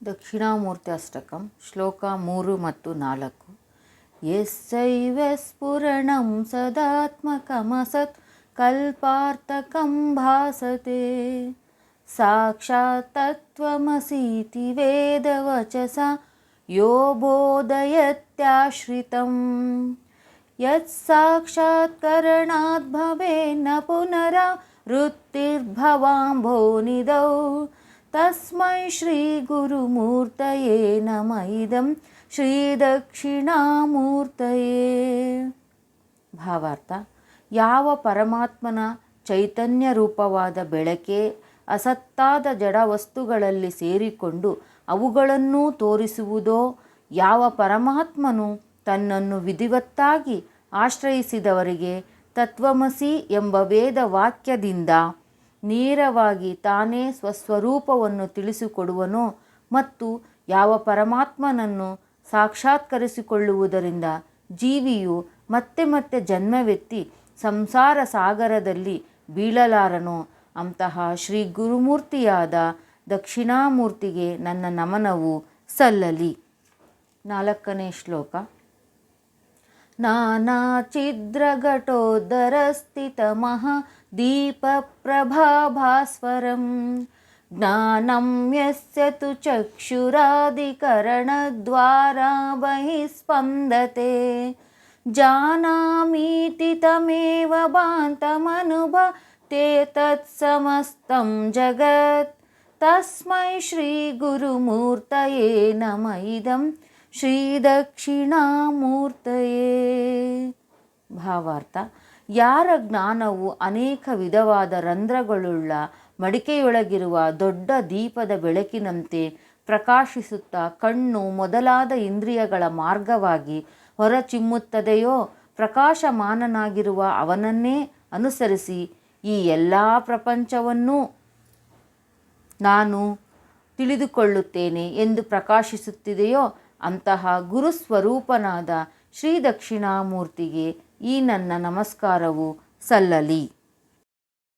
ದಕ್ಷಿಣಾಮೂರ್ತಿ ಅಷ್ಟಕಂ ಶ್ಲೋಕ ಮೂರು ಮತ್ತು ನಾಲ್ಕು ಯಸ್ಸೈವ ಸ್ಫುರಣಂ ಸದಾತ್ಮಕಮಸತ್ ಕಲ್ಪಾರ್ಥಕಂ ಭಾಸತೆ ಸಾಕ್ಷಾತ್ ತತ್ವಮಸೀತಿ ವೇದವಚಸ ಯೋ ಬೋಧಯತ್ಯಾಶ್ರಿತಂ ಯತ್ ಸಾಕ್ಷಾತ್ಕರಣಾತ್ ಭವೇನ್ನ ತಸ್ಮೈ ಶ್ರೀ ಗುರುಮೂರ್ತಯೇ ನಮ ಇದಂ ಶ್ರೀ ದಕ್ಷಿಣಾಮೂರ್ತಯೇ ಭಾವಾರ್ಥ ಯಾವ ಪರಮಾತ್ಮನ ಚೈತನ್ಯ ರೂಪವಾದ ಬೆಳಕೆ, ಅಸತ್ತಾದ ಜಡ ವಸ್ತುಗಳಲ್ಲಿ ಸೇರಿಕೊಂಡು ಅವುಗಳನ್ನೂ ತೋರಿಸುವುದೋ, ಯಾವ ಪರಮಾತ್ಮನು ತನ್ನನ್ನು ವಿಧಿವತ್ತಾಗಿ ಆಶ್ರಯಿಸಿದವರಿಗೆ ತತ್ವಮಸಿ ಎಂಬ ವೇದ ವಾಕ್ಯದಿಂದ ನೇರವಾಗಿ ತಾನೇ ಸ್ವಸ್ವರೂಪವನ್ನು ತಿಳಿಸಿಕೊಡುವನೋ ಮತ್ತು ಯಾವ ಪರಮಾತ್ಮನನ್ನು ಸಾಕ್ಷಾತ್ಕರಿಸಿಕೊಳ್ಳುವುದರಿಂದ ಜೀವಿಯು ಮತ್ತೆ ಮತ್ತೆ ಜನ್ಮವೆತ್ತಿ ಸಂಸಾರ ಸಾಗರದಲ್ಲಿ ಬೀಳಲಾರನೋ. ಅಂತಹ ಶ್ರೀ ಗುರುಮೂರ್ತಿಯಾದ ದಕ್ಷಿಣಾಮೂರ್ತಿಗೆ ನನ್ನ ನಮನವು ಸಲ್ಲಲಿ. ನಾಲ್ಕನೇ ಶ್ಲೋಕ. नानाचिद्रघटोदरस्थितमः दीपप्रभाभास्वरं ज्ञानं यस्य तु चक्षुरादिकरणद्वारा बहिः स्पन्दते जानामीति तमेव भान्तमनुभते तत्समस्तं जगत्। तस्मै श्रीगुरुमूर्तये नम। इदं ಶ್ರೀ ದಕ್ಷಿಣಾಮೂರ್ತಯೇ ಭಾವಾರ್ಥ. ಯಾರ ಜ್ಞಾನವು ಅನೇಕ ವಿಧವಾದ ರಂಧ್ರಗಳುಳ್ಳ ಮಡಿಕೆಯೊಳಗಿರುವ ದೊಡ್ಡ ದೀಪದ ಬೆಳಕಿನಂತೆ ಪ್ರಕಾಶಿಸುತ್ತಾ ಕಣ್ಣು ಮೊದಲಾದ ಇಂದ್ರಿಯಗಳ ಮಾರ್ಗವಾಗಿ ಹೊರಚಿಮ್ಮುತ್ತದೆಯೋ ಪ್ರಕಾಶಮಾನನಾಗಿರುವ ಅವನನ್ನೇ ಅನುಸರಿಸಿ ಈ ಎಲ್ಲ ಪ್ರಪಂಚವನ್ನೂ ನಾನು ತಿಳಿದುಕೊಳ್ಳುತ್ತೇನೆ ಎಂದು ಪ್ರಕಾಶಿಸುತ್ತಿದೆಯೋ ಅಂತಹ ಗುರುಸ್ವರೂಪನಾದ ಶ್ರೀ ದಕ್ಷಿಣಾಮೂರ್ತಿಗೆ ಈ ನನ್ನ ನಮಸ್ಕಾರವು ಸಲ್ಲಲಿ.